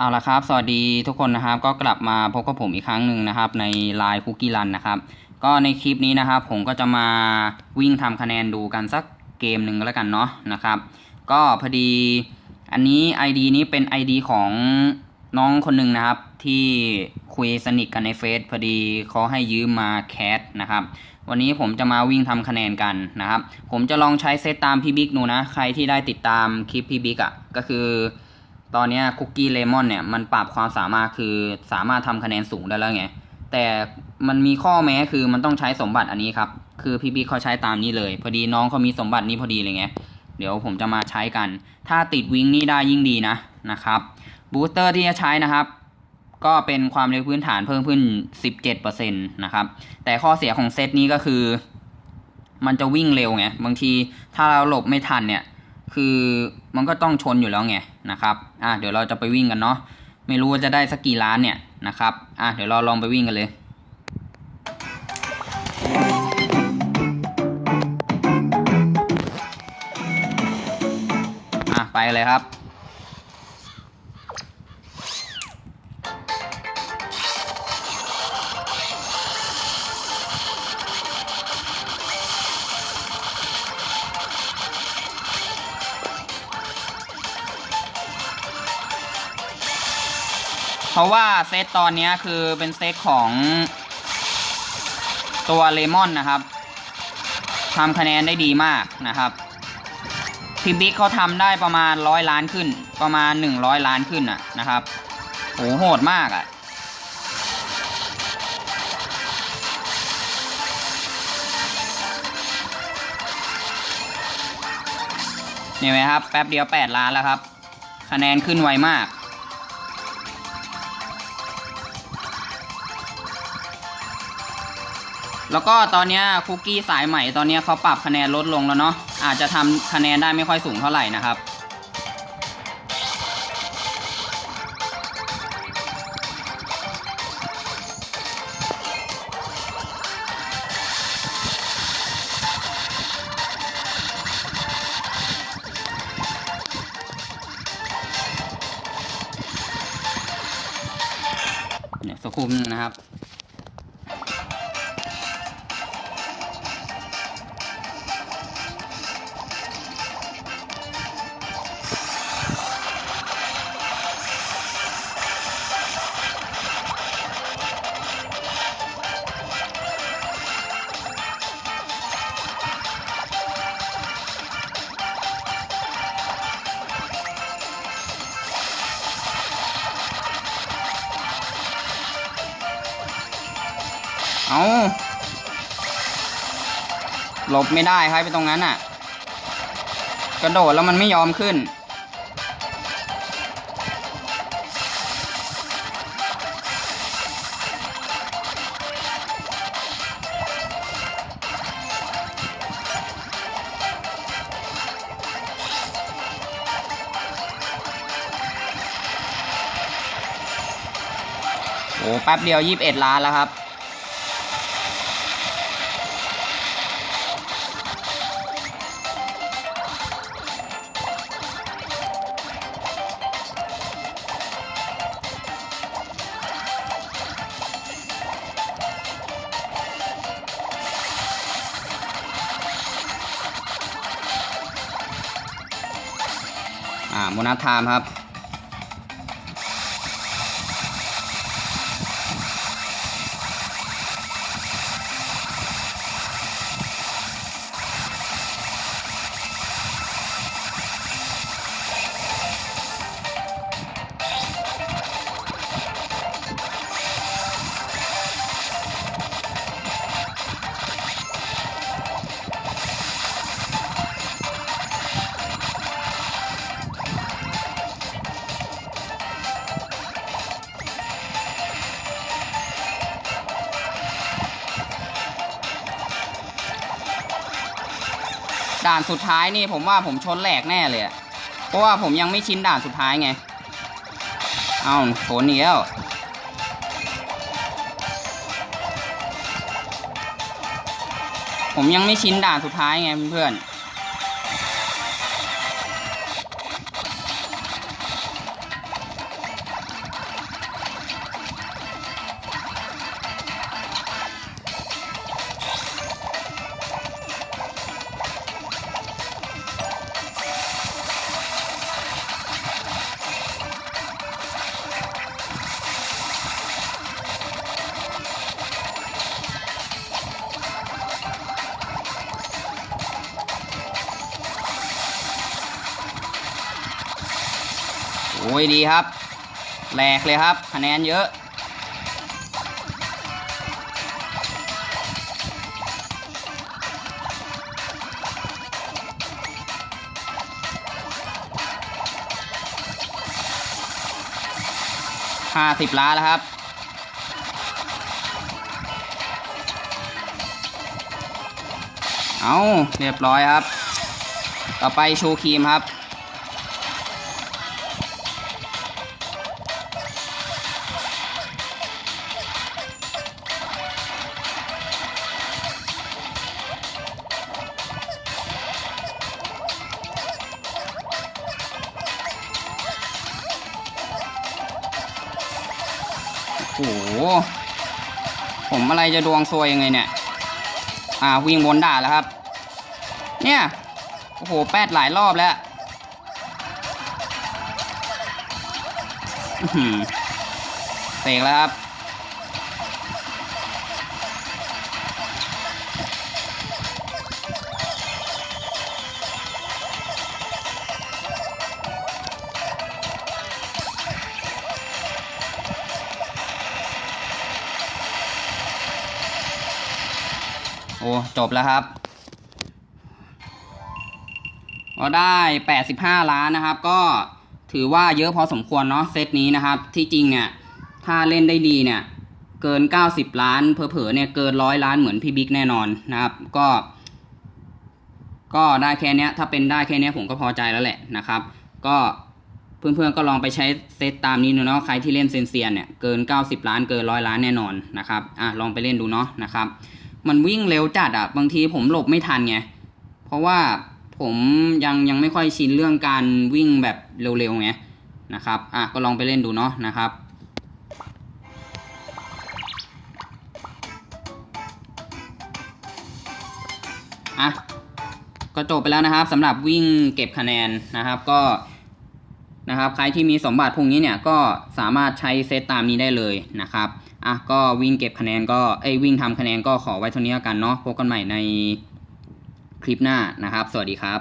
เอาละครับ สวัสดีทุกคนนะครับ ก็กลับมาพบกับผมอีกครั้งหนึ่งนะครับ ในไลน์คุกกี้รันนะครับ ก็ในคลิปนี้นะครับ ผมก็จะมาวิ่งทำคะแนนดูกันสักเกมหนึ่งแล้วกันเนาะนะครับ ก็พอดีอันนี้ ID นี้เป็น ID ของน้องคนหนึ่งนะครับ ที่คุยสนิทกันในเฟซพอดีเขาให้ยืมมาแคสนะครับ วันนี้ผมจะมาวิ่งทำคะแนนกันนะครับ ผมจะลองใช้เซตตามพี่บิ๊กดูนะ ใครที่ได้ติดตามคลิปพี่บิ๊กอะ่ะก็คือ ตอนนี้คุกกี้เลมอนเนี่ยมันปรับความสามารถคือสามารถทำคะแนนสูงได้แล้วไง แต่มันมีข้อแม้คือมันต้องใช้สมบัติอันนี้ครับ คือพี่บิ๊กเขาใช้ตามนี้เลย พอดีน้องเขามีสมบัตินี้พอดีเลยไง เดี๋ยวผมจะมาใช้กัน ถ้าติดวิงนี่ได้ยิ่งดีนะนะครับบูสเตอร์ที่จะใช้นะครับ ก็เป็นความเร็วพื้นฐานเพิ่มขึ้น 17%นะครับ แต่ข้อเสียของเซตนี้ก็คือ มันจะวิ่งเร็วไง บางทีถ้าเราหลบไม่ทันเนี่ย คือมันก็ต้องชนอยู่แล้วไงนะครับอะเดี๋ยวเราจะไปวิ่งกันเนาะไม่รู้ว่าจะได้สักกี่ล้านเนี่ยนะครับอะเดี๋ยวเราลองไปวิ่งกันเลยอะไปเลยครับ เพราะว่าเซตตอนนี้คือเป็นเซตของตัวเลมอนนะครับทำคะแนนได้ดีมากนะครับพี่บิ๊กเขาทำได้ประมาณร้อยล้านขึ้น ประมาณหนึ่งร้อยล้านขึ้นอะนะครับโหโหดมากอะเห็นไหมครับ แป๊บเดียวแปดล้านแล้วครับ คะแนนขึ้นไวมาก แล้วก็ตอนนี้คุกกี้สายใหม่ตอนนี้เขาปรับคะแนนลดลงแล้วเนาะอาจจะทำคะแนนได้ไม่ค่อยสูงเท่าไหร่นะครับ เนี่ยสกครู่นึงนะครับ เอาหลบไม่ได้ครับไปตรงนั้นอะ กระโดดแล้วมันไม่ยอมขึ้น โอ้แป๊บเดียวยี่สิบเอ็ดล้านแล้วครับ อ่าโมนาธามครับ ด่านสุดท้ายนี่ผมว่าผมชนแหลกแน่เลยเพราะว่าผมยังไม่ชินด่านสุดท้ายไง เอาชนอีกแล้วผมยังไม่ชินด่านสุดท้ายไงเพื่อนๆ โอ้ยดีครับ แหลกเลยครับ คะแนนเยอะ ห้าสิบล้านแล้วครับเอาเรียบร้อยครับ ต่อไปชูครีมครับ หผมอะไรจะดวงซวยยังไงเนี่ย อ่าวิ่งบนด่าแล้วครับ เนี่ย โอ้โห แปดหลายรอบแล้วเสกแล้วครับ โอ้จบแล้วครับก็ได้ 85 ล้านนะครับ ก็ถือว่าเยอะพอสมควรเนาะเซตนี้นะครับ ที่จริงเนี่ย ถ้าเล่นได้ดีเนี่ย เกิน 90 ล้านเผลอๆเนี่ยเกินร้อยล้านเหมือนพี่บิ๊กแน่นอนนะครับ ก็ ก็ได้แค่นี้ถ้าเป็นได้แค่นี้ผมก็พอใจแล้วแหละนะครับ ก็เพื่อนๆก็ลองไปใช้เซตตามนี้เนาะใครที่เล่นเซียนเนี่ยเกิน 90 ล้านเกินร้อยล้านแน่นอนนะครับอะลองไปเล่นดูเนาะนะครับ มันวิ่งเร็วจัดอะบางทีผมหลบไม่ทันไง เพราะว่าผมยังยังไม่ค่อยชินเรื่องการวิ่งแบบเร็วๆไงนะครับ อะก็ลองไปเล่นดูเนาะนะครับ อะ ก็จบไปแล้วนะครับสำหรับวิ่งเก็บคะแนนนะครับก็นะครับใครที่มีสมบัติพวกนี้เนี่ยก็สามารถใช้เซตตามนี้ได้เลยนะครับ อะก็วิ่งเก็บคะแนนก็เอ้ยวิ่งทำคะแนนก็ขอไว้เท่านี้กันเนาะพบกันใหม่ในคลิปหน้านะครับ สวัสดีครับ